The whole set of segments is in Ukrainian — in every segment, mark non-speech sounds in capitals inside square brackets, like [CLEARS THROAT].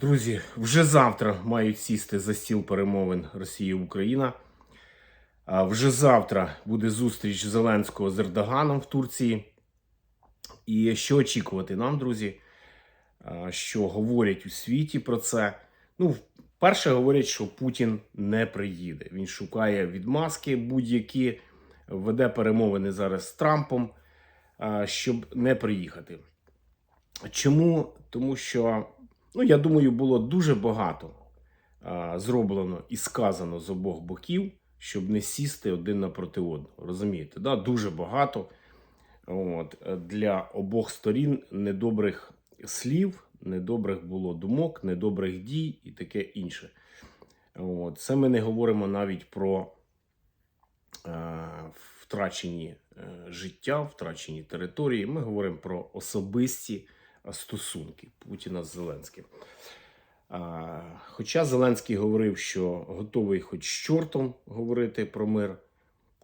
Друзі, вже завтра мають сісти за стіл перемовин Росія Україна. Вже завтра буде зустріч Зеленського з Ердоганом в Турції. І що очікувати нам, друзі? Що говорять у світі про це? Ну, перше говорять, що Путін не приїде. Він шукає відмазки будь-які, веде перемовини зараз з Трампом, щоб не приїхати. Чому? Тому що, ну, я думаю, було дуже багато а, зроблено і сказано з обох боків, щоб не сісти один напроти одного. Розумієте? Да? Дуже багато от, е, для обох сторін недобрих слів, недобрих було думок, недобрих дій і таке інше. От. Це ми не говоримо навіть про е, втрачені е, життя, втрачені території. Ми говоримо про особисті стосунки Путіна з Зеленським. Хоча Зеленський говорив, що готовий хоч з чортом говорити про мир,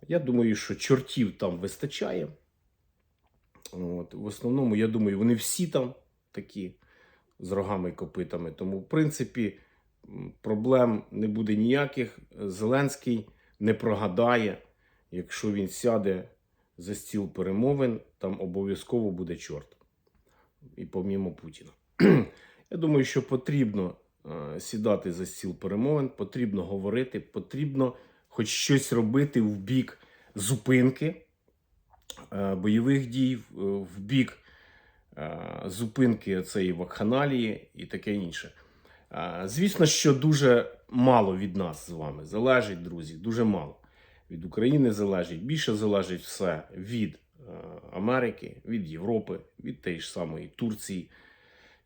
я думаю, що чортів там вистачає. От. В основному, я думаю, вони всі там такі з рогами і копитами. Тому, в принципі, проблем не буде ніяких. Зеленський не прогадає, якщо він сяде за стіл перемовин, там обов'язково буде чорт. І помімо Путіна. [CLEARS THROAT] Я думаю, що потрібно е, сідати за стіл перемовин, потрібно говорити, потрібно хоч щось робити в бік зупинки е, бойових дій, в- в бік е, зупинки цієї вакханалії і таке інше. Е, Звісно, що дуже мало від нас з вами залежить, друзі, дуже мало. Від України залежить, більше залежить все від е, Америки, від Європи, від тієї ж самої Турції,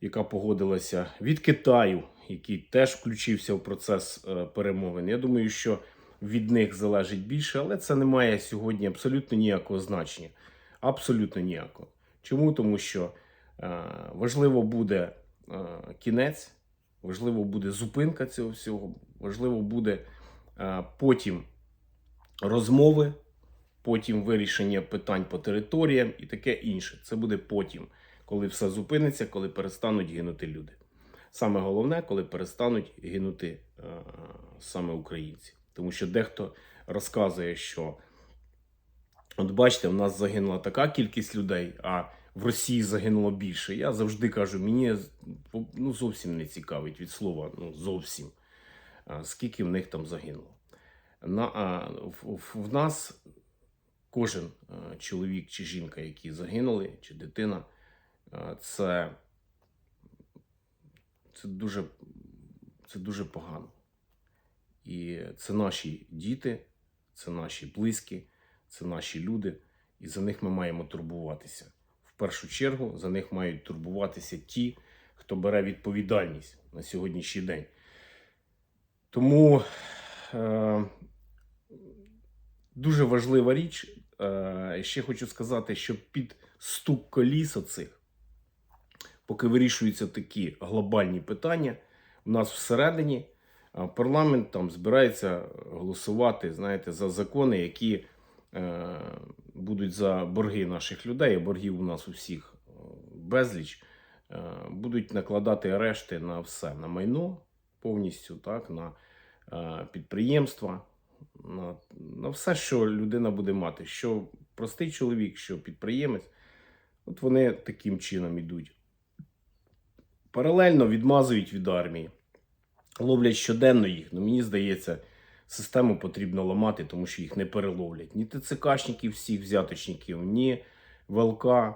яка погодилася, від Китаю, який теж включився в процес е, перемовин. Я думаю, що від них залежить більше, але це не має сьогодні абсолютно ніякого значення. Абсолютно ніякого. Чому? Тому що е, важливо буде е, кінець, важливо буде зупинка цього всього, важливо буде е, потім розмови, потім вирішення питань по територіям і таке інше. Це буде потім, коли все зупиниться, коли перестануть гинути люди. Саме головне, коли перестануть гинути е, саме українці. Тому що дехто розказує, що от бачите, в нас загинула така кількість людей, а в Росії загинуло більше. Я завжди кажу, мені ну, зовсім не цікавить від слова, ну зовсім, скільки в них там загинуло. На, в, в, в нас кожен чоловік чи жінка, які загинули, чи дитина, це, це, дуже, це дуже погано. І це наші діти, це наші близькі, це наші люди, і за них ми маємо турбуватися. В першу чергу за них мають турбуватися ті, хто бере відповідальність на сьогоднішній день. Тому е, дуже важлива річ. Е, ще хочу сказати, що під стук коліс оцих, поки вирішуються такі глобальні питання, у нас всередині парламент там збирається голосувати, знаєте, за закони, які е, будуть за борги наших людей, а боргів у нас у всіх е, безліч, е, будуть накладати арешти на все, на майно повністю, так, на е, підприємства, на, на все, що людина буде мати, що простий чоловік, що підприємець, от вони таким чином ідуть. Паралельно відмазують від армії ловлять щоденно їх. Ну мені здається, систему потрібно ламати, тому що їх не переловлять. Ні ТЦКшників, всіх взяточників, ні ВЛК. Е,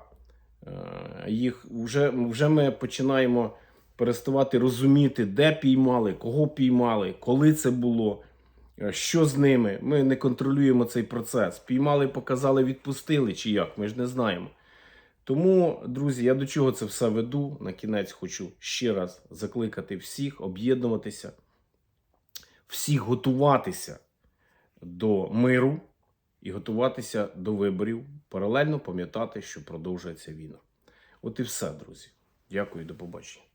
Їх вже, вже ми починаємо переставати розуміти, де піймали, кого піймали, коли це було, що з ними. Ми не контролюємо цей процес. Піймали, показали, відпустили чи як, ми ж не знаємо. Тому, друзі, я до чого це все веду. На кінець хочу ще раз закликати всіх об'єднуватися, всіх готуватися до миру і готуватися до виборів, паралельно пам'ятати, що продовжується війна. От і все, друзі. Дякую, до побачення.